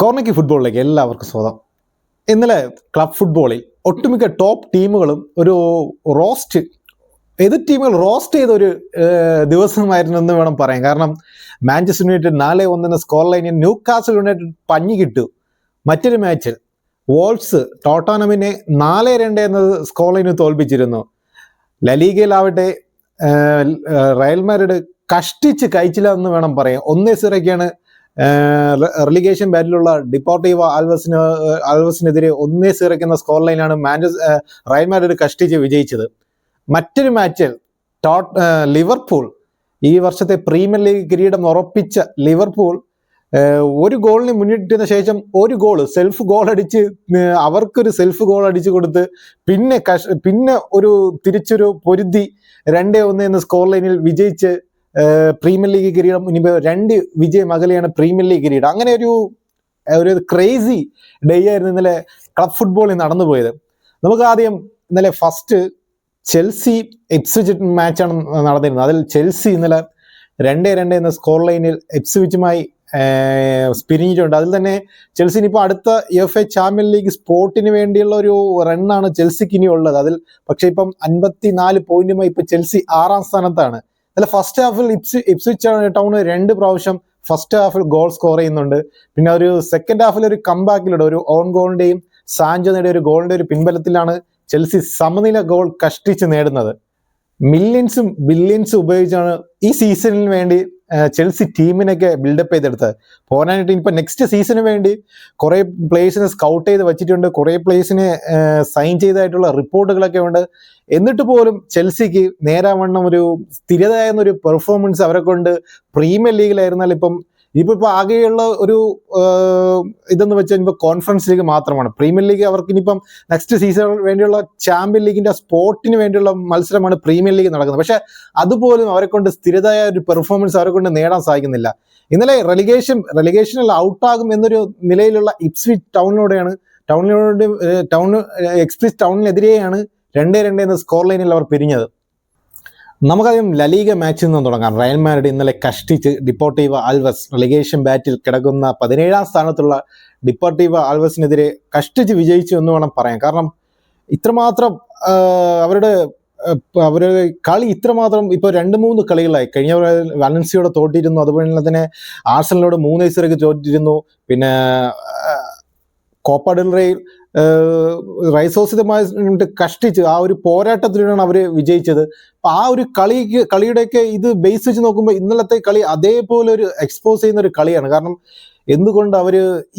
കോർണക്കി ഫുട്ബോളിലേക്ക് എല്ലാവർക്കും സ്വാഗതം. ഇന്നലെ ക്ലബ് ഫുട്ബോളിൽ ഒട്ടുമിക്ക ടോപ്പ് ടീമുകളും ഒരു റോസ്റ്റ് എതിർ ടീമുകൾ റോസ്റ്റ് ചെയ്ത ഒരു ദിവസമായിരുന്നു എന്ന് വേണം പറയാൻ. കാരണം മാഞ്ചസ്റ്റർ യുണൈറ്റഡ് നാല് ഒന്നിന് സ്കോർ ലൈനിൽ ന്യൂ കാസൽ യുണൈറ്റഡ് പഞ്ഞി കിട്ടു. മറ്റൊരു മാച്ചിൽ വോൾസ് ടോട്ടാനമിനെ നാല് രണ്ട് എന്ന സ്കോർ ലൈനിൽ തോൽപ്പിച്ചിരുന്നു ലലീഗയിലാവട്ടെ റയൽ കഷ്ടിച്ച് കഴിച്ചില്ല എന്ന് വേണം പറയാം ഒന്നേ സിറയ്ക്കാണ് റിലിഗേഷൻ ബാറ്റിലുള്ള ഡിപ്പോർട്ടീവ് ആൽവസിന് ആൽവസിനെതിരെ ഒന്നേ സീറയ്ക്കുന്ന സ്കോർ ലൈനാണ് മാഞ്ചസ് റയൽ മാഡ്രിഡ് കഷ്ടിച്ച് വിജയിച്ചത്. മറ്റൊരു മാച്ചിൽ ടോട്ട് ലിവർപൂൾ ഈ വർഷത്തെ പ്രീമിയർ ലീഗ് കിരീടം ഉറപ്പിച്ച ലിവർപൂൾ ഒരു ഗോളിന് മുന്നിട്ടിന് ശേഷം ഒരു ഗോൾ സെൽഫ് ഗോൾ അടിച്ച് അവർക്കൊരു സെൽഫ് ഗോൾ അടിച്ചു കൊടുത്ത് പിന്നെ കഷ് പിന്നെ ഒരു തിരിച്ചൊരു പൊരുതി രണ്ടേ ഒന്ന് എന്ന സ്കോർ ലൈനിൽ വിജയിച്ച് പ്രീമിയർ ലീഗ് കിരീടം ഇനി രണ്ട് വിജയം അകലെയാണ് പ്രീമിയർ ലീഗ് കിരീടം. അങ്ങനെ ഒരു ഒരു ക്രേസി ഡേ ആയിരുന്നു ഇന്നലെ ക്ലബ് ഫുട്ബോളിൽ നടന്നു പോയത്. നമുക്ക് ആദ്യം ഇന്നലെ ഫസ്റ്റ് ചെൽസി എപ്സിച്ച് മാച്ചാണ് നടന്നിരുന്നത്. അതിൽ ചെൽസി ഇന്നലെ രണ്ടേ രണ്ട് എന്ന സ്കോർ ലൈനിൽ എപ്സിവിച്ചുമായി പിരിഞ്ഞിട്ടുണ്ട്. അതിൽ തന്നെ ചെൽസിന് ഇപ്പോൾ അടുത്ത എഫ് എ ചാമ്പ്യൻ ലീഗ് സ്പോർട്ടിന് വേണ്ടിയുള്ള ഒരു റണ്ണാണ് ചെൽസിക്ക് ഇനി ഉള്ളത് അതിൽ പക്ഷേ ഇപ്പം അൻപത്തി നാല് പോയിന്റുമായി ഇപ്പം ചെൽസി ആറാം സ്ഥാനത്താണ്. അല്ല ഫസ്റ്റ് ഹാഫിൽ ഇപ്സ് ഇപ്സ്വിച്ച് ടൗൺ രണ്ട് പ്രാവശ്യം ഫസ്റ്റ് ഹാഫിൽ ഗോൾ സ്കോർ ചെയ്യുന്നുണ്ട്. പിന്നെ ഒരു സെക്കൻഡ് ഹാഫിൽ ഒരു കംബാക്കിലൂടെ ഒരു ഓൺ ഗോളിന്റെയും സാഞ്ചോ നേടിയ ഒരു ഗോളിന്റെ ഒരു പിൻബലത്തിലാണ് ചെൽസി സമനില ഗോൾ കഷ്ടിച്ച് നേടുന്നത്. മില്യൻസും ബില്യൻസും ഉപയോഗിച്ചാണ് ഈ സീസണിന് വേണ്ടി ചെൽസി ടീമിനൊക്കെ ബിൽഡപ്പ് ചെയ്തെടുത്തത്. പോരാനായിട്ട് ഇപ്പൊ നെക്സ്റ്റ് സീസണിന് വേണ്ടി കുറേ പ്ലേയേഴ്സിനെ സ്കൗട്ട് ചെയ്ത് വെച്ചിട്ടുണ്ട്. കുറേ പ്ലേയേഴ്സിനെ സൈൻ ചെയ്തതായിട്ടുള്ള റിപ്പോർട്ടുകളൊക്കെ ഉണ്ട്. എന്നിട്ട് പോലും ചെൽസിക്ക് നേരാവണ്ണം ഒരു സ്ഥിരതയായിരുന്ന ഒരു പെർഫോമൻസ് അവരെ കൊണ്ട് പ്രീമിയർ ലീഗിലായിരുന്നാൽ ഇപ്പം ഇപ്പൊ ഇപ്പൊ ആകെയുള്ള ഒരു ഇതെന്ന് വെച്ചാൽ ഇപ്പൊ കോൺഫറൻസ് ലീഗ് മാത്രമാണ്. പ്രീമിയർ ലീഗ് അവർക്ക് ഇനിയിപ്പം നെക്സ്റ്റ് സീസൺ വേണ്ടിയുള്ള ചാമ്പ്യൻ ലീഗിന്റെ സ്പോർട്ടിന് വേണ്ടിയുള്ള മത്സരമാണ് പ്രീമിയർ ലീഗ് നടക്കുന്നത്. പക്ഷെ അതുപോലും അവരെ കൊണ്ട് സ്ഥിരതയായ ഒരു പെർഫോമൻസ് അവരെ കൊണ്ട് നേടാൻ സാധിക്കുന്നില്ല. ഇന്നലെ റെലിഗേഷൻ റെലിഗേഷനിൽ ഔട്ടാകും എന്നൊരു നിലയിലുള്ള ഇപ്സ്വി ടൗണിലൂടെയാണ് ടൗണിനോട് ടൗൺ എക്സ്പ്രിസ് ടൗണിനെതിരെയാണ് രണ്ടേ രണ്ട് എന്ന സ്കോർ ലൈനിൽ അവർ പിരിഞ്ഞത്. നമുക്കറിയാം ലലീഗ മാച്ചിൽ നിന്ന് തുടങ്ങാം. റയൽ മാഡ്രിഡ് ഇന്നലെ കഷ്ടിച്ച് ഡിപ്പോർട്ടീവ ആൽവസ് റെലിഗേഷൻ ബാറ്റിൽ കിടക്കുന്ന പതിനേഴാം സ്ഥാനത്തുള്ള ഡിപ്പോർട്ടീവ ആൽവസിനെതിരെ കഷ്ടിച്ച് വിജയിച്ചു എന്ന് വേണം പറയാം കാരണം ഇത്രമാത്രം അവരുടെ അവരുടെ കളി ഇത്രമാത്രം ഇപ്പോൾ രണ്ട് മൂന്ന് കളികളായി. കഴിഞ്ഞ വാലൻസിയോടെ തോറ്റിരുന്നു. അതുപോലെ തന്നെ ആർസലിനോട് മൂന്ന് ഐസറൊക്കെ തോറ്റിരുന്നു. പിന്നെ കോപ്പ ഡെൽ റൈസോസിതമായി കഷ്ടിച്ച് ആ ഒരു പോരാട്ടത്തിലൂടെയാണ് അവർ വിജയിച്ചത്. ആ ഒരു കളിക്ക് കളിയുടെയൊക്കെ ഇത് ബേസ് വെച്ച് നോക്കുമ്പോൾ ഇന്നലത്തെ കളി അതേപോലെ ഒരു എക്സ്പോസ് ചെയ്യുന്ന ഒരു കളിയാണ്. കാരണം എന്തുകൊണ്ട് അവർ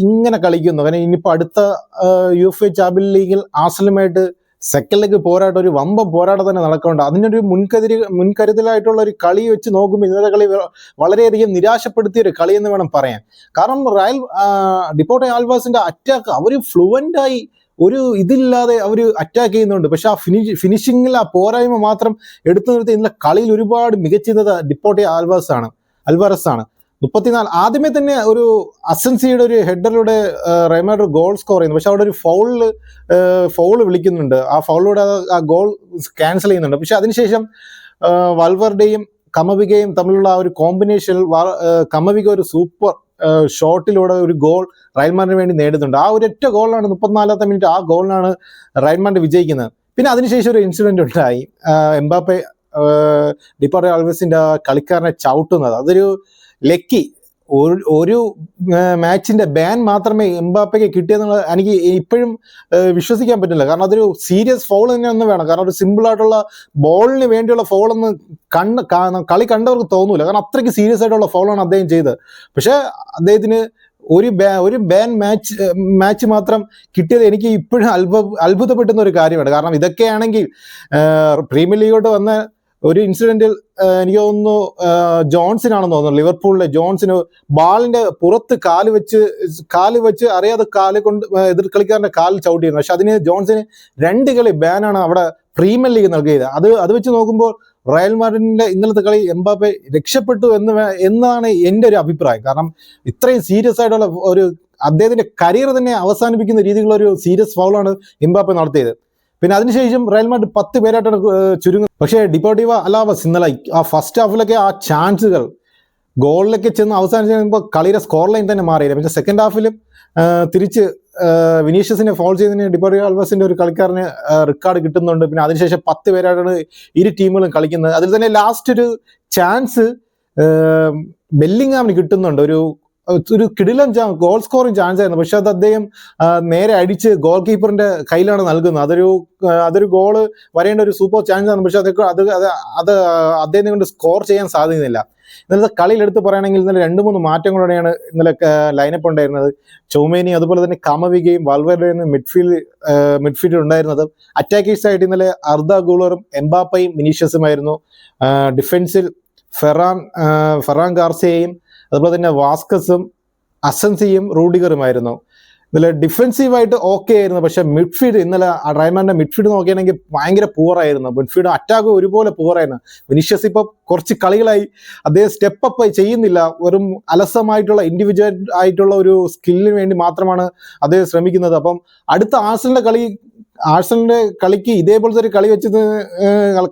ഇങ്ങനെ കളിക്കുന്നു? കാരണം ഇനിയിപ്പോ അടുത്ത യു എഫ് എ ചാമ്പ്യൻ ലീഗിൽ ആസലുമായിട്ട് സെക്കൻഡ് ലെഗ് പോരാട്ടം ഒരു വമ്പം പോരാട്ടം തന്നെ നടക്കുന്നുണ്ട്. അതിനൊരു മുൻകരുതി മുൻകരുതലായിട്ടുള്ള ഒരു കളി വെച്ച് നോക്കുമ്പോൾ ഇന്നത്തെ കളി വളരെയധികം നിരാശപ്പെടുത്തിയ ഒരു കളി എന്ന് വേണം പറയാൻ. കാരണം റയൽ ഡിപ്പോട്ടെ ആൽവാസിന്റെ അറ്റാക്ക് അവർ ഫ്ലുവന്റ് ആയി ഒരു ഇതില്ലാതെ അവർ അറ്റാക്ക് ചെയ്യുന്നുണ്ട്. പക്ഷെ ആ ഫിനിഷ് ഫിനിഷിങ്ങിൽ ആ പോരായ്മ മാത്രം എടുത്തു നിർത്തി ഇന്നലെ കളിയിൽ ഒരുപാട് മികച്ചിരുന്നത് ഡിപ്പോട്ടെ ആൽവാസ് ആണ് അൽവാറസ് ആണ് മുപ്പത്തിനാല്. ആദ്യമേ തന്നെ ഒരു അസൻസിയുടെ ഒരു ഹെഡറിലൂടെ റൈമാഡ് ഗോൾ സ്കോർ ചെയ്യുന്നു. പക്ഷെ അവിടെ ഒരു ഫൗളിൽ ഫൗൾ വിളിക്കുന്നുണ്ട്. ആ ഫൗളിലൂടെ ആ ഗോൾ ക്യാൻസൽ ചെയ്യുന്നുണ്ട്. പക്ഷെ അതിനുശേഷം വൽവറുടെയും കമവികയും തമ്മിലുള്ള ആ ഒരു കോമ്പിനേഷൻ കമവിക ഒരു സൂപ്പർ ഷോട്ടിലൂടെ ഒരു ഗോൾ റയൽമാൻഡിന് വേണ്ടി നേടുന്നുണ്ട്. ആ ഒരു ഒരൊറ്റ ഗോളിലാണ് മുപ്പത്തിനാലാമത്തെ മിനിറ്റ് ആ ഗോളിനാണ് റയൽമാൻഡ് വിജയിക്കുന്നത്. പിന്നെ അതിനുശേഷം ഒരു ഇൻസിഡന്റ് ഉണ്ടായി. എംബാപ്പെ ഡിപ്പാർട്ട് ആൾവേസിന്റെ കളിക്കാരനെ ചവിട്ടുന്നത്. അതൊരു ലക്കി ഒരു ഒരു മാച്ചിന്റെ ബാൻ മാത്രമേ എംബാപ്പയ്ക്ക് കിട്ടിയെന്നുള്ള എനിക്ക് ഇപ്പോഴും വിശ്വസിക്കാൻ പറ്റില്ല. കാരണം അതൊരു സീരിയസ് ഫോൾ തന്നെയൊന്നും വേണം. കാരണം ഒരു സിമ്പിൾ ആയിട്ടുള്ള ബോളിന് വേണ്ടിയുള്ള ഫോൾ എന്ന് കണ്ട് കളി കണ്ടവർക്ക് തോന്നൂല. കാരണം അത്രയ്ക്ക് സീരിയസ് ആയിട്ടുള്ള ഫോളാണ് അദ്ദേഹം ചെയ്തത്. പക്ഷേ അദ്ദേഹത്തിന് ഒരു ബാ ഒരു ബാൻ മാച്ച് മാച്ച് മാത്രം കിട്ടിയത് എനിക്ക് ഇപ്പോഴും അത്ഭുത അത്ഭുതപ്പെട്ടുന്ന ഒരു കാര്യമാണ്. കാരണം ഇതൊക്കെയാണെങ്കിൽ പ്രീമിയർ ലീഗോട്ട് വന്ന ഒരു ഇൻസിഡന്റിൽ എനിക്ക് തോന്നുന്നു ജോൺസൺ ജോൺസിനാണെന്ന് തോന്നുന്നു. ലിവർപൂളിലെ ജോൺസിന് ബാളിന്റെ പുറത്ത് കാൽ വെച്ച് കാൽ വെച്ച് അറിയാതെ കാൽ കൊണ്ട് എതിർ കളിക്കാരന്റെ കാലിൽ ചവിട്ടിയിരുന്നു. പക്ഷെ അതിന് ജോൺസിന് രണ്ട് കളി ബാനാണ് അവിടെ പ്രീമിയർ ലീഗ് നൽകിയത്. അത് അത് വെച്ച് നോക്കുമ്പോൾ റയൽ മാഡ്രിഡിന്റെ ഇന്നലത്തെ കളി എംബാപ്പെ രക്ഷപ്പെട്ടു എന്ന് എന്നാണ് എന്റെ ഒരു അഭിപ്രായം. കാരണം ഇത്രയും സീരിയസ് ആയിട്ടുള്ള ഒരു അദ്ദേഹത്തിന്റെ കരിയർ തന്നെ അവസാനിപ്പിക്കുന്ന രീതിയിലുള്ള ഒരു സീരിയസ് ഫൗളാണ് എംബാപ്പെ നടത്തിയത്. പിന്നെ അതിനുശേഷം റയൽ മാഡ്രിഡ് പത്ത് പേരായിട്ടാണ് ചുരുങ്ങും പക്ഷേ ഡിപ്പോർട്ടീവ അലാവസ് ഇന്നലെ ആ ഫസ്റ്റ് ഹാഫിലൊക്കെ ആ ചാൻസുകൾ ഗോളിലേക്ക് ചെന്ന് അവസാനം ചെയ്യുമ്പോൾ കളിയുടെ സ്കോർ ലൈൻ തന്നെ മാറിയില്ല. പക്ഷേ സെക്കൻഡ് ഹാഫിലും തിരിച്ച് വിനീഷ്യസിനെ ഫോൾ ചെയ്തതിന് ഡിപ്പോട്ടീവ അൽവാസിന്റെ ഒരു കളിക്കാരന് റെക്കോർഡ് കിട്ടുന്നുണ്ട്. പിന്നെ അതിനുശേഷം പത്ത് പേരായിട്ടാണ് ഇരു ടീമുകളും കളിക്കുന്നത്. അതിൽ തന്നെ ലാസ്റ്റ് ഒരു ചാൻസ് ബെല്ലിംഗാമിന് കിട്ടുന്നുണ്ട്. ഒരു ഒരു കിടിലൻ ഗോൾ സ്കോറിംഗ് ചാൻസ് ആയിരുന്നു. പക്ഷെ അത് അദ്ദേഹം നേരെ അടിച്ച് ഗോൾ കീപ്പറിന്റെ കയ്യിലാണ് നൽകുന്നത്. അതൊരു അതൊരു ഗോൾ വരേണ്ട ഒരു സൂപ്പർ ചാൻസ് ആണ്. പക്ഷെ അതൊക്കെ അത് അത് അദ്ദേഹത്തെ അദ്ദേഹം കൊണ്ട് സ്കോർ ചെയ്യാൻ സാധിക്കുന്നില്ല. ഇന്നലത്തെ കളിയിൽ എടുത്ത് പറയുകയാണെങ്കിൽ ഇന്നലെ രണ്ട് മൂന്ന് മാറ്റങ്ങളോടെയാണ് ഇന്നലെ ലൈനപ്പ് ഉണ്ടായിരുന്നത്. ചൗമേനി അതുപോലെ തന്നെ കമവികയും വാൽവേർഡയും മിഡ്ഫീൽഡ് മിഡ്ഫീൽഡ് ഉണ്ടായിരുന്നത്. അറ്റാക്കേഴ്സ് ആയിട്ട് ഇന്നലെ അർദ ഗൂളറും എംബാപ്പയും മിനീഷ്യസുമായിരുന്നു. ഡിഫൻസിൽ ഫെറാൻ ഫെറാൻ ഗാർസിയയും അതുപോലെ തന്നെ വാസ്കസും അസൻസിയും റൂഡിഗറുമായിരുന്നു. ഇന്നലെ ഡിഫെൻസീവായിട്ട് ഓക്കെ ആയിരുന്നു. പക്ഷെ മിഡ്ഫീൽഡ് ഇന്നലെ ഡ്രൈമാന്റെ മിഡ്ഫീൽഡ് നോക്കുകയാണെങ്കിൽ ഭയങ്കര പൂറായിരുന്നു മിഡ്ഫീൽഡ് അറ്റാക്ക് ഒരുപോലെ പൂറായിരുന്നു വിനീഷ്യസ് ഇപ്പോൾ കുറച്ച് കളികളായി. അദ്ദേഹം സ്റ്റെപ്പ് അപ്പ് ചെയ്യുന്നില്ല. വെറും അലസമായിട്ടുള്ള ഇൻഡിവിജ്വൽ ആയിട്ടുള്ള ഒരു സ്കില്ലിന് വേണ്ടി മാത്രമാണ് അദ്ദേഹം ശ്രമിക്കുന്നത്. അപ്പം അടുത്ത ആഴ്സലിന്റെ കളി ആഴ്സലിന്റെ കളിക്ക് ഇതേപോലത്തെ ഒരു കളി വെച്ചത്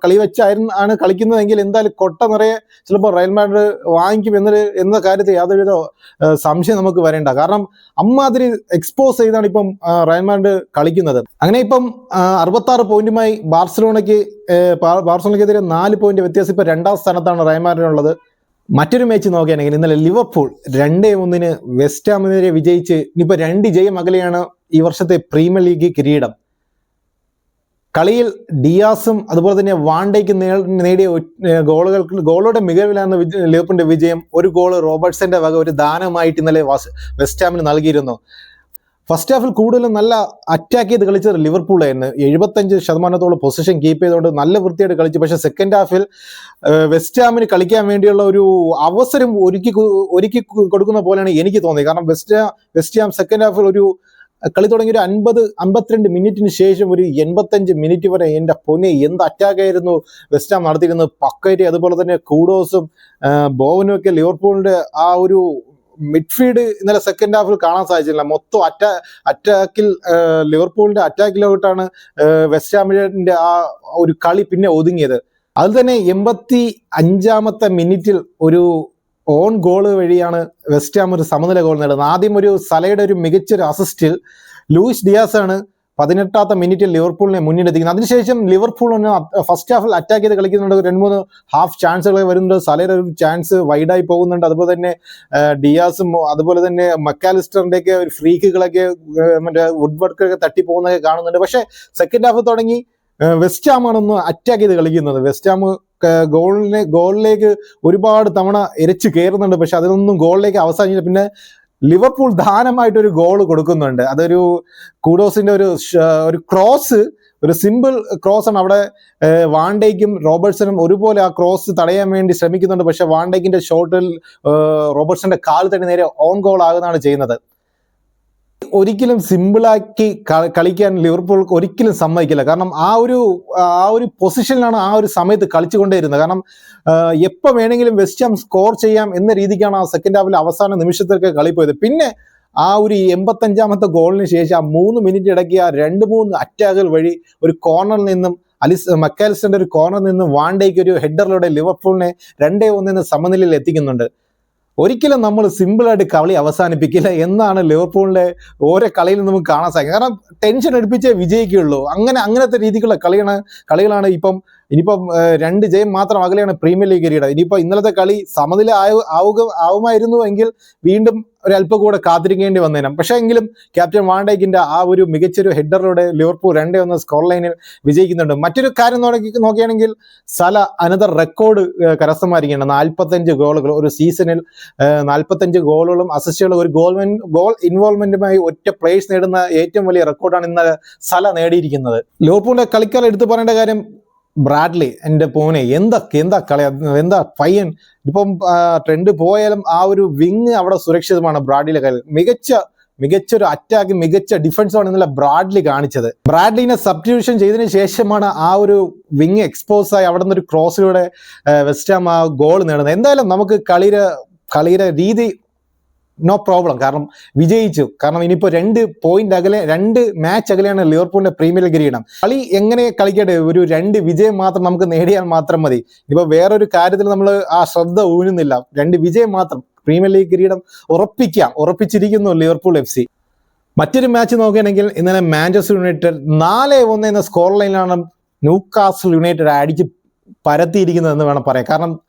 കളി വെച്ചായിരുന്നു ആണ് കളിക്കുന്നതെങ്കിൽ എന്തായാലും കൊട്ട നിറയെ ചിലപ്പോൾ റയൽ മാഡ്രിഡ് വാങ്ങിക്കും എന്നൊരു എന്ന കാര്യത്തിൽ യാതൊരുവിധ സംശയം നമുക്ക് വരേണ്ട. കാരണം അമ്മാതിരി എക്സ്പോസ് ചെയ്താണ് ഇപ്പം റയൽ മാഡ്രിഡ് കളിക്കുന്നത്. അങ്ങനെ ഇപ്പം അറുപത്തി ആറ് പോയിന്റുമായി ബാർസലോണയ്ക്ക് ബാർസലോണയ്ക്കെതിരെ നാല് പോയിന്റ് വ്യത്യാസം ഇപ്പൊ രണ്ടാം സ്ഥാനത്താണ് റയൽ മറ്റൊരു മാച്ച് നോക്കുകയാണെങ്കിൽ ഇന്നലെ ലിവർപൂൾ രണ്ടേ ഒന്നിന് വെസ്റ്റ് ഹാമിനെതിരെ വിജയിച്ച് ഇനിയിപ്പോ രണ്ട് ജയം അകലെയാണ് ഈ വർഷത്തെ പ്രീമിയർ ലീഗ് കിരീടം. കളിയിൽ ഡിയാസും അതുപോലെ തന്നെ വാണ്ടയ്ക്ക് നേടിയ ഗോളുകൾ ഗോളുടെ മികവിലാണ് ലിവർപൂളിന്റെ വിജയം ഒരു ഗോൾ റോബർട്ട്സന്റെ വക ഒരു ദാനമായിട്ട് ഇന്നലെ വാസ്- വെസ്റ്റ് ഹാമിന് നൽകിയിരുന്നു. ഫസ്റ്റ് ഹാഫിൽ കൂടുതലും നല്ല അറ്റാക്ക് ചെയ്ത് കളിച്ചത് ലിവർപൂൾ ആയിരുന്നു. എഴുപത്തഞ്ച് ശതമാനത്തോളം പൊസിഷൻ കീപ്പ് ചെയ്തുകൊണ്ട് നല്ല വൃത്തിയായിട്ട് കളിച്ചു. പക്ഷേ സെക്കൻഡ് ഹാഫിൽ വെസ്റ്റ് ഹാമിന് കളിക്കാൻ വേണ്ടിയുള്ള ഒരു അവസരം ഒരുക്കി ഒരുക്കി കൊടുക്കുന്ന പോലെയാണ് എനിക്ക് തോന്നിയത്. കാരണം വെസ്റ്റ് വെസ്റ്റ് ഹാം സെക്കൻഡ് ഹാഫിൽ ഒരു കളി തുടങ്ങി ഒരു അൻപത് അമ്പത്തിരണ്ട് മിനിറ്റിന് ശേഷം ഒരു എൺപത്തഞ്ച് മിനിറ്റ് വരെ എന്റെ പൊന്നെ എന്ത് അറ്റാക്ക് ആയിരുന്നു വെസ്റ്റ് നടത്തിയിരുന്നത് പക്കൈറ്റ് അതുപോലെ തന്നെ കൂഡോസും ബോവനും ഒക്കെ ലിവർപൂളിന്റെ ആ ഒരു മിഡ്ഫീൽഡ് ഇന്നലെ സെക്കൻഡ് ഹാഫിൽ കാണാൻ സാധിച്ചില്ല. മൊത്തം അറ്റാ അറ്റാക്കിൽ ലിവർപൂളിന്റെ അറ്റാക്കിലോട്ടാണ് വെസ്റ്റാമിന്റെ വെസ്റ്റ് ആ ഒരു കളി പിന്നെ ഒതുങ്ങിയത്. അതിൽ തന്നെ എൺപത്തി അഞ്ചാമത്തെ മിനിറ്റിൽ ഒരു ഓൺ ഗോൾ വഴിയാണ് വെസ്റ്റ് ഹാം ഒരു സമനില ഗോൾ നേടുന്നത്. ആദ്യം ഒരു സലയുടെ ഒരു മികച്ചൊരു അസിസ്റ്റിൽ ലൂയിസ് ഡിയാസ് ആണ് പതിനെട്ടാമത്തെ മിനിറ്റിൽ ലിവർപൂളിനെ മുന്നിലെത്തിക്കുന്നത്. അതിനുശേഷം ലിവർപൂൾ ഫസ്റ്റ് ഹാഫിൽ അറ്റാക്ക് ചെയ്ത് കളിക്കുന്നുണ്ട്. രണ്ട് മൂന്ന് ഹാഫ് ചാൻസുകൾ വരുന്നുണ്ട്. സലയുടെ ഒരു ചാൻസ് വൈഡായി പോകുന്നുണ്ട്. അതുപോലെ തന്നെ ഡിയാസും അതുപോലെ തന്നെ മക്കാലിസ്റ്ററിന്റെ ഒക്കെ ഒരു ഫ്രീക്കുകളൊക്കെ മറ്റേ വുഡ് വർക്കൊക്കെ തട്ടി പോകുന്നതൊക്കെ കാണുന്നുണ്ട്. പക്ഷേ സെക്കൻഡ് ഹാഫ് തുടങ്ങി വെസ്റ്റ് ഹാമാണ് ഒന്ന് അറ്റാക്ക് ചെയ്ത് കളിക്കുന്നത്. വെസ്റ്റ് ഹാം ഗോളിനെ ഗോളിലേക്ക് ഒരുപാട് തവണ എരച്ച് കയറുന്നുണ്ട് പക്ഷെ അതിനൊന്നും ഗോളിലേക്ക് അവസാനിച്ചില്ല. പിന്നെ ലിവർപൂൾ ദാനമായിട്ട് ഒരു ഗോൾ കൊടുക്കുന്നുണ്ട്. അതൊരു കൂഡോസിന്റെ ഒരു ഒരു ക്രോസ് ഒരു സിമ്പിൾ ക്രോസ് ആണ് അവിടെ വാണ്ടേക്കും റോബർട്സണും ഒരുപോലെ ആ ക്രോസ് തടയാൻ വേണ്ടി ശ്രമിക്കുന്നുണ്ട്. പക്ഷെ വാണ്ടേക്കിന്റെ ഷോട്ടിൽ റോബർട്സന്റെ കാൽ തന്നെ നേരെ ഓൺ ഗോൾ ആകുന്നതാണ് ചെയ്യുന്നത്. ഒരിക്കലും സിമ്പിളാക്കി കളിക്കാൻ ലിവർപൂൾ ഒരിക്കലും സമ്മതിക്കില്ല. കാരണം ആ ഒരു ആ ഒരു പൊസിഷനിലാണ് ആ ഒരു സമയത്ത് കളിച്ചുകൊണ്ടേയിരുന്നത്. കാരണം എപ്പോൾ വേണമെങ്കിലും വെസ്റ്റ് ഹാം സ്കോർ ചെയ്യാം എന്ന രീതിക്കാണ് ആ സെക്കൻഡ് ഹാഫിൽ അവസാന നിമിഷത്തിലൊക്കെ കളി പോയത്. പിന്നെ ആ ഒരു എൺപത്തഞ്ചാമത്തെ ഗോളിന് ശേഷം ആ മൂന്ന് മിനിറ്റ് ഇടയ്ക്ക് ആ രണ്ട് മൂന്ന് അറ്റാക്കുകൾ വഴി ഒരു കോർണറിൽ നിന്നും അലിസ് മക്കാലിസ്റ്റന്റെ ഒരു കോർണറിൽ നിന്നും വാണ്ടേക്ക് ഒരു ഹെഡറിലൂടെ ലിവർപൂളിനെ രണ്ടേ ഒന്നിന് സമനിലയിൽ എത്തിക്കുന്നുണ്ട്. ഒരിക്കലും നമ്മൾ സിമ്പിളായിട്ട് കളി അവസാനിപ്പിക്കില്ല എന്നാണ് ലിവർപൂളിന്റെ ഓരോ കളിയിൽ നമുക്ക് കാണാൻ സാധിക്കും കാരണം ടെൻഷൻ എടുപ്പിച്ചേ വിജയിക്കുകയുള്ളൂ. അങ്ങനെ അങ്ങനത്തെ രീതിക്കുള്ള കളിയാണ് കളികളാണ് ഇപ്പം ഇനിയിപ്പം രണ്ട് ജയം മാത്രം അകലെയാണ് പ്രീമിയർ ലീഗ് കിരീടം. ഇനിയിപ്പോൾ ഇന്നലത്തെ കളി സമനില ആയ ആവുക ആവുമായിരുന്നു എങ്കിൽ വീണ്ടും ഒരല്പം കൂടെ കാത്തിരിക്കേണ്ടി വന്നേനം. പക്ഷേ എങ്കിലും ക്യാപ്റ്റൻ വാണ്ടേക്കിന്റെ ആ ഒരു മികച്ചൊരു ഹെഡറിലൂടെ ലിവർപൂൾ രണ്ടേ ഒന്ന് സ്കോർ ലൈനിൽ വിജയിക്കുന്നുണ്ട്. മറ്റൊരു കാര്യം നോക്കി നോക്കുകയാണെങ്കിൽ സല അനദർ റെക്കോർഡ് കരസ്ഥമായിരിക്കുകയാണ്. നാൽപ്പത്തഞ്ച് ഗോളുകൾ ഒരു സീസണിൽ നാൽപ്പത്തഞ്ച് ഗോളുകളും അസിസ്റ്റുകളും ഒരു ഗോൾ ഗോൾ ഇൻവോൾവ്മെന്റുമായി ഒറ്റ പ്ലേസ് നേടുന്ന ഏറ്റവും വലിയ റെക്കോർഡാണ് ഇന്ന് സല നേടിയിരിക്കുന്നത്. ലിവർപൂളിന്റെ കളിക്കാർ എടുത്തു പറയേണ്ട കാര്യം ബ്രാഡ്ലി എന്റെ പോനെ എന്താ എന്താ കളി എന്താ പയ്യൻ? ഇപ്പം ട്രെൻഡ് പോയാലും ആ ഒരു വിങ് അവിടെ സുരക്ഷിതമാണ് ബ്രാഡ്ലിയുടെ കളി മികച്ച മികച്ച ഒരു അറ്റാക്ക് മികച്ച ഡിഫൻസാണ് ഇന്നലെ ബ്രാഡ്ലി കാണിച്ചത്. ബ്രാഡ്ലിനെ സബ്സ്റ്റിറ്റ്യൂഷൻ ചെയ്തതിന് ശേഷമാണ് ആ ഒരു വിങ് എക്സ്പോസ് ആയി അവിടെ നിന്നൊരു ക്രോസിലൂടെ വെസ്റ്റാം ആ ഗോൾ നേടുന്നത്. എന്തായാലും നമുക്ക് കളിയുടെ കളിയുടെ രീതി നോ പ്രോബ്ലം കാരണം വിജയിച്ചു. കാരണം ഇനിയിപ്പോൾ രണ്ട് പോയിന്റ് അകലെ രണ്ട് മാച്ച് അകലെയാണ് ലിവർപൂളിന്റെ പ്രീമിയർ ലീഗ് കിരീടം. കളി എങ്ങനെ കളിക്കട്ടെ? ഒരു രണ്ട് വിജയം മാത്രം നമുക്ക് നേടിയാൽ മാത്രം മതി. ഇപ്പൊ വേറൊരു കാര്യത്തിൽ നമ്മൾ ആ ശ്രദ്ധ ഊഴുന്നില്ല രണ്ട് വിജയം മാത്രം പ്രീമിയർ ലീഗ് കിരീടം ഉറപ്പിക്കാം. ഉറപ്പിച്ചിരിക്കുന്നു ലിവർപൂൾ എഫ് സി മറ്റൊരു മാച്ച് നോക്കുകയാണെങ്കിൽ ഇന്നലെ മാഞ്ചസ്റ്റർ യുണൈറ്റഡ് നാല് ഒന്ന് എന്ന സ്കോർ ലൈനിലാണ് ന്യൂകാസിൽ യുണൈറ്റഡ് അടിച്ച് പരത്തിയിരിക്കുന്നത് എന്ന് വേണം പറയാം കാരണം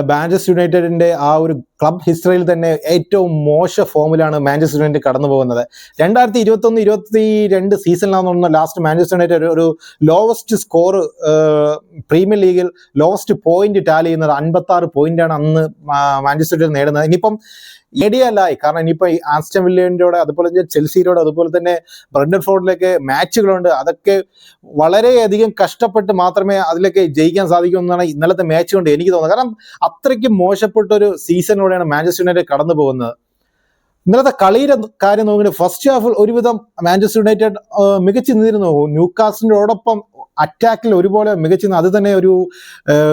മാഞ്ചസ്റ്റർ യുണൈറ്റഡിന്റെ ആ ഒരു ക്ലബ് ഹിസ്റ്ററിയിൽ തന്നെ ഏറ്റവും മോശ ഫോമിലാണ് മാഞ്ചസ്റ്റർ യുണൈറ്റഡ് കടന്നു പോകുന്നത്. രണ്ടായിരത്തി ഇരുപത്തി ഒന്ന് ഇരുപത്തി രണ്ട് സീസണിലാണെന്ന് തോന്നുന്നു ലാസ്റ്റ് മാഞ്ചസ്റ്റർ യുണൈറ്റഡ് ഒരു- ലോവസ്റ്റ് സ്കോർ പ്രീമിയർ ലീഗിൽ ലോവസ്റ്റ് പോയിന്റ് ടാലി ചെയ്യുന്നത് അൻപത്തി ആറ് പോയിന്റാണ് അന്ന് മാഞ്ചസ്റ്റർ യുണൈറ്റഡ് നേടുന്നത്. ഇനിയിപ്പം ഏടിയല്ലായി കാരണം ഇനിയിപ്പോ ഈ വില്ലിയോടെ അതുപോലെ തന്നെ ചെൽസിയിലൂടെ അതുപോലെ തന്നെ ബ്രണ്ടൻ ഫോർഡിലൊക്കെ മാച്ചുകളുണ്ട്. അതൊക്കെ വളരെയധികം കഷ്ടപ്പെട്ട് മാത്രമേ അതിലൊക്കെ ജയിക്കാൻ സാധിക്കൂ എന്നാണ് ഇന്നലത്തെ മാച്ച് കൊണ്ട് എനിക്ക് തോന്നുന്നത്. കാരണം അത്രയ്ക്ക് മോശപ്പെട്ട ഒരു സീസണിലൂടെയാണ് മാഞ്ചസ്റ്റർ യുണൈറ്റഡ് കടന്നു പോകുന്നത് ഇന്നലത്തെ കളിയുടെ കാര്യം നോക്കിയിട്ട് ഫസ്റ്റ് ഹാഫിൽ ഒരുവിധം മാഞ്ചസ്റ്റർ യുണൈറ്റഡ് മികച്ചു നിന്നിരുന്നു. ന്യൂകാസിനോടൊപ്പം അറ്റാക്കിൽ ഒരുപോലെ മികച്ചു. അത് തന്നെ ഒരു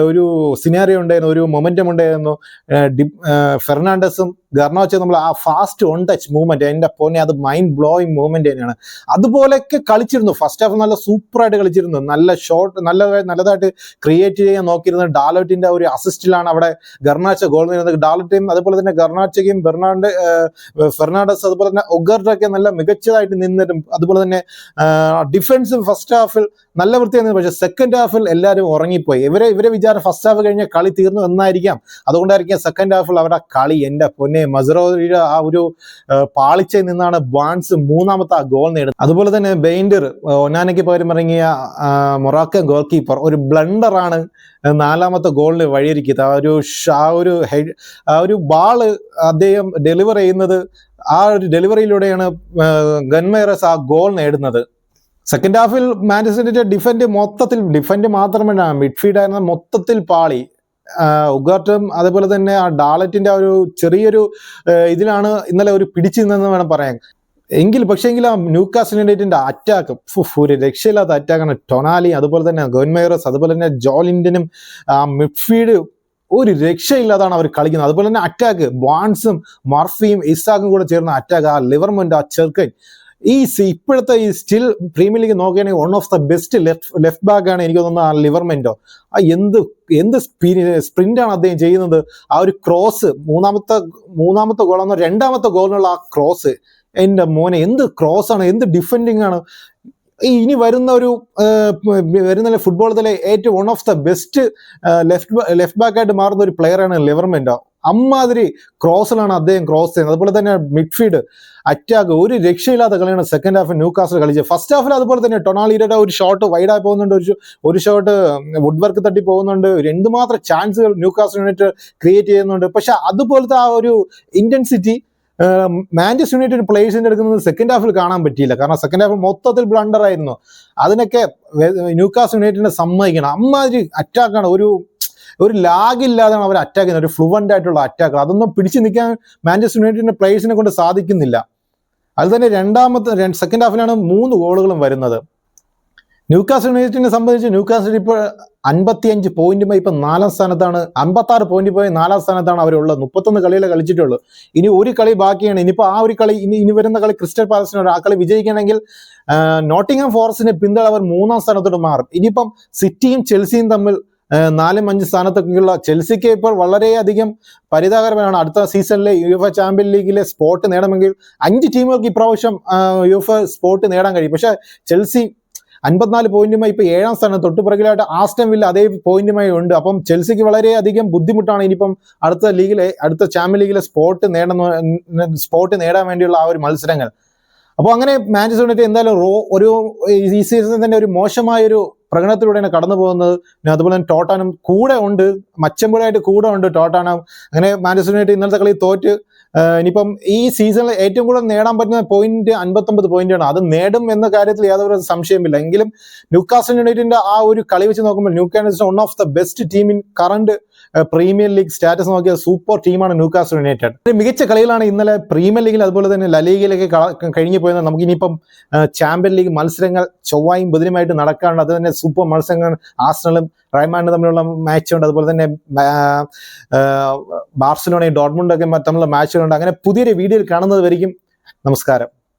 ഒരു സിനാരിയോ ഉണ്ടായിരുന്നു ഒരു മൊമെന്റം ഉണ്ടായിരുന്നു. ഡി- ഫെർണാണ്ടസും ഗർണോച്ച നമ്മൾ ആ ഫാസ്റ്റ് ഓൺ ടച്ച് മൂവ്മെന്റ് എന്റെ പോന്നെ അത് മൈൻഡ് ബ്ലോയിങ് മൂവ്മെന്റ് തന്നെയാണ്. അതുപോലെയൊക്കെ കളിച്ചിരുന്നു. ഫസ്റ്റ് ഹാഫ് നല്ല സൂപ്പറായിട്ട് കളിച്ചിരുന്നു. നല്ല ഷോട്ട് നല്ല നല്ലതായിട്ട് ക്രിയേറ്റ് ചെയ്യാൻ നോക്കിയിരുന്നത് ഡാലോട്ടിന്റെ ഒരു അസിസ്റ്റിലാണ് അവിടെ ഗർണാച്ച ഗോൾ നേടുന്നത്. ഡാലോട്ടിയും അതുപോലെ തന്നെ ഗർണാച്ചയും ബെർണാണ്ട് ഫെർണാണ്ടസ് അതുപോലെ തന്നെ ഒഗർഡൊക്കെ നല്ല മികച്ചതായിട്ട് നിന്നിട്ടും അതുപോലെ തന്നെ ഡിഫൻസ് ഫസ്റ്റ് ഹാഫിൽ നല്ല വൃത്തിയായിരുന്നു പക്ഷേ സെക്കൻഡ് ഹാഫിൽ എല്ലാവരും ഉറങ്ങിപ്പോയി. ഇവരെ ഇവരെ വിചാരം ഫസ്റ്റ് ഹാഫ് കഴിഞ്ഞ കളി തീർന്നു എന്നായിരിക്കാം. അതുകൊണ്ടായിരിക്കാം സെക്കൻഡ് ഹാഫിൽ അവരുടെ കളി. എന്റെ പൊന്നെ മസറോയുടെ ആ ഒരു പാളിച്ചയിൽ നിന്നാണ് ബാൻസ് മൂന്നാമത്തെ ആ ഗോൾ നേടുന്നത്. അതുപോലെ തന്നെ ബെയിൻഡർ ഒനാനയ്ക്ക് പകരം ഇറങ്ങിയ മൊറാക്കൻ ഗോൾ കീപ്പർ ഒരു ബ്ലണ്ടറാണ് നാലാമത്തെ ഗോളിന് വഴിയൊരുക്കിയത്. ആ ഒരു ആ ഒരു ഹെഡ് ആ ഒരു ബാൾ അദ്ദേഹം ഡെലിവർ ചെയ്യുന്നത് ആ ഒരു ഡെലിവറിയിലൂടെയാണ് ഗൺമേറസ് ആ ഗോൾ നേടുന്നത്. സെക്കൻഡ് ഹാഫിൽ മാഞ്ചസ്റ്ററിന്റെ ഡിഫൻഡ് മൊത്തത്തിൽ ഡിഫൻഡ് മാത്രമല്ല മിഡ്ഫീൽഡ് ആയിരുന്ന മൊത്തത്തിൽ പാളി. ഉഗാർട്ടും അതുപോലെ തന്നെ ആ ഡാലറ്റിന്റെ ഒരു ചെറിയൊരു ഇതിലാണ് ഇന്നലെ ഒരു പിടിച്ചു നിന്നെന്ന് വേണം പറയാൻ. എങ്കിൽ പക്ഷേങ്കിൽ ആ ന്യൂകാസ്റ്റ് യുണൈറ്റഡിന്റെ അറ്റാക്ക് ഒരു രക്ഷയില്ലാത്ത അറ്റാക്കാണ് ടൊണാലി അതുപോലെ തന്നെ ഗോൻമേറസ് അതുപോലെ തന്നെ ജോലിൻഡനും ആ മിഡ്ഫീൽഡ് ഒരു രക്ഷയില്ലാതാണ് അവർ കളിക്കുന്നത്. അതുപോലെ തന്നെ അറ്റാക്ക് ബോൺസും മർഫിയും ഇസാഖും കൂടെ ചേർന്ന അറ്റാക്ക് ആ ലിവർമെന്റ് ആ ചെറുക്കൻ. ഈ ഇപ്പോഴത്തെ ഈ സ്റ്റിൽ പ്രീമിയർ ലീഗ് നോക്കുകയാണെങ്കിൽ one of the best left left back ആണ് എനിക്ക് തോന്നുന്നത് ആ ലിവർമെന്റോ ആ എന്ത് എന്ത് സ്പ്രിന്റ് ആണ് അദ്ദേഹം ചെയ്യുന്നത്? ആ ഒരു ക്രോസ് മൂന്നാമത്തെ മൂന്നാമത്തെ ഗോളെന്നോ രണ്ടാമത്തെ ഗോളിനുള്ള ആ ക്രോസ് എന്റെ മോനെ എന്ത് ക്രോസ് ആണ്? എന്ത് ഡിഫെൻഡിങ് ആണ്? ഇനി വരുന്ന ഒരു വരുന്ന തലേ ഏറ്റവും one of the best left left back ആയിട്ട് മാറുന്ന ഒരു പ്ലെയറാണ് ലിവർമെന്റോ അമ്മാതിരി ക്രോസിലാണ് അദ്ദേഹം ക്രോസ് ചെയ്യുന്നത്. അതുപോലെ തന്നെ മിഡ്ഫീൽഡ് അറ്റാക്ക് ഒരു രക്ഷയില്ലാത്ത കളിയാണ് സെക്കൻഡ് ഹാഫ് ന്യൂ കാസിൽ കളിച്ചത് ഫസ്റ്റ് ഹാഫിൽ അതുപോലെ തന്നെ ടൊണാളിയുടെ ഒരു ഷോട്ട് വൈഡായി പോകുന്നുണ്ട്. ഒരു ഒരു ഷോട്ട് വുഡ് വർക്ക് തട്ടി പോകുന്നുണ്ട്. എന്തുമാത്രം ചാൻസുകൾ ന്യൂ കാസ്റ്റർ യൂണിറ്റ് ക്രിയേറ്റ് ചെയ്യുന്നുണ്ട്. പക്ഷെ അതുപോലത്തെ ആ ഒരു ഇന്റൻസിറ്റി മാഞ്ചസ്റ്റർ യുണൈറ്റഡ് പ്ലേയേഴ്സിന്റെ എടുക്കുന്നത് സെക്കൻഡ് ഹാഫിൽ കാണാൻ പറ്റിയില്ല. കാരണം സെക്കൻഡ് ഹാഫിൽ മൊത്തത്തിൽ ബ്ലണ്ടർ ആയിരുന്നു. അതിനൊക്കെ ന്യൂകാസ് യുണൈറ്റഡിനെ സമ്മതിക്കണം. അമ്മാതിരി അറ്റാക്കാണ് ഒരു ഒരു ലാഗ് ഇല്ലാതെയാണ് അവർ അറ്റാക്ക് ചെയ്യുന്നത്. ഒരു ഫ്ലുവന്റ് ആയിട്ടുള്ള അറ്റാക്ക് അതൊന്നും പിടിച്ചു നിൽക്കാൻ മാഞ്ചസ്റ്റർ യുണൈറ്റഡിന്റെ പ്ലേയേഴ്സിനെ കൊണ്ട് സാധിക്കുന്നില്ല. അത് തന്നെ രണ്ടാമത്തെ സെക്കൻഡ് ഹാഫിലാണ് മൂന്ന് ഗോളുകളും വരുന്നത്. ന്യൂകാസ് യുണൈറ്റഡിനെ സംബന്ധിച്ച് ന്യൂകാസിൽ ഇപ്പോൾ അൻപത്തിയഞ്ച് പോയിന്റുമായി ഇപ്പൊ നാലാം സ്ഥാനത്താണ്. അമ്പത്തി ആറ് പോയിന്റ് പോയി നാലാം സ്ഥാനത്താണ് അവരുള്ളത്. മുപ്പത്തൊന്ന് കളികളെ കളിച്ചിട്ടുള്ളൂ. ഇനി ഒരു കളി ബാക്കിയാണ്. ഇനിയിപ്പോൾ ആ ഒരു കളി ഇനി ഇനി വരുന്ന കളി ക്രിസ്റ്റൽ പാലസിനോട് ആ കളി വിജയിക്കണമെങ്കിൽ നോട്ടിംഗം ഫോറസ്റ്റിനെ പിന്തള അവർ മൂന്നാം സ്ഥാനത്തോട്ട് മാറും. ഇനിയിപ്പം സിറ്റിയും ചെൽസിയും തമ്മിൽ നാലും അഞ്ച് സ്ഥാനത്തൊക്കെയുള്ള ചെൽസിക്ക് ഇപ്പോൾ വളരെയധികം പരിതാപകരമാണ് അടുത്ത സീസണിലെ യു എഫ് ചാമ്പ്യൻ ലീഗിലെ സ്പോട്ട് നേടണമെങ്കിൽ അഞ്ച് ടീമുകൾക്ക് ഇപ്രാവശ്യം യു എഫ് സ്പോട്ട് നേടാൻ കഴിയും. പക്ഷേ ചെൽസി അൻപത്തിനാല് പോയിന്റുമായി ഇപ്പൊ ഏഴാം സ്ഥാനം തൊട്ട് പുറകിലായിട്ട് ആസ്റ്റം വില്ല അതേ പോയിന്റുമായി ഉണ്ട്. അപ്പം ചെൽസിക്ക് വളരെയധികം ബുദ്ധിമുട്ടാണ് ഇനിയിപ്പം അടുത്ത ലീഗിലെ അടുത്ത ചാമ്പ്യൻ ലീഗിലെ സ്പോട്ട് നേടുന്ന സ്പോട്ട് നേടാൻ വേണ്ടിയുള്ള ആ ഒരു മത്സരങ്ങൾ. അപ്പോൾ അങ്ങനെ മാഞ്ചസ്റ്റർ യുണൈറ്റഡ് എന്തായാലും റോ ഒരു ഈ സീസണിൽ തന്നെ ഒരു മോശമായ ഒരു പ്രകടനത്തിലൂടെയാണ് കടന്നു പോകുന്നത്. പിന്നെ അതുപോലെ തന്നെ ടോട്ടാനും കൂടെ ഉണ്ട്. മച്ചമ്പുഴയായിട്ട് കൂടെ ഉണ്ട് ടോട്ടാനം. അങ്ങനെ മാഞ്ചസ്റ്റർ യുണൈറ്റഡ് ഇന്നലത്തെ കളി തോറ്റ് ഇനിയിപ്പം ഈ സീസണിൽ ഏറ്റവും കൂടുതൽ നേടാൻ പറ്റുന്ന പോയിന്റ് അൻപത്തൊമ്പത് പോയിന്റ് ആണ്. അത് നേടും എന്ന കാര്യത്തിൽ യാതൊരു സംശയമില്ല എങ്കിലും ന്യൂക്കാസ്റ്റൽ യുണൈറ്റഡിന്റെ ആ ഒരു കളി വെച്ച് നോക്കുമ്പോൾ Newcastle one of the best team in current premier league status Nokia super ടീമാണ് ന്യൂക്കാസ്റ്റൽ യുണൈറ്റഡ്. മികച്ച കളികളാണ് ഇന്നലെ പ്രീമിയർ ലീഗിൽ അതുപോലെ തന്നെ ലലീഗിലൊക്കെ കഴിഞ്ഞു പോയത് നമുക്ക് ഇനിയിപ്പം ചാമ്പ്യൻ ലീഗ് മത്സരങ്ങൾ ചൊവ്വായും ബുധനുമായിട്ട് നടക്കാറുണ്ട്. അത് തന്നെ സൂപ്പർ മത്സരങ്ങൾ ആസ്ട്രലും റൈമാൻഡ് തമ്മിലുള്ള മാച്ചുണ്ട്. അതുപോലെ തന്നെ ബാർസലോണയും ഡോട്ട്മുണ്ടൊക്കെ തമ്മിലുള്ള മാച്ചുകളുണ്ട്. അങ്ങനെ പുതിയൊരു വീഡിയോയിൽ കാണുന്നത് വരിക്കും. നമസ്കാരം.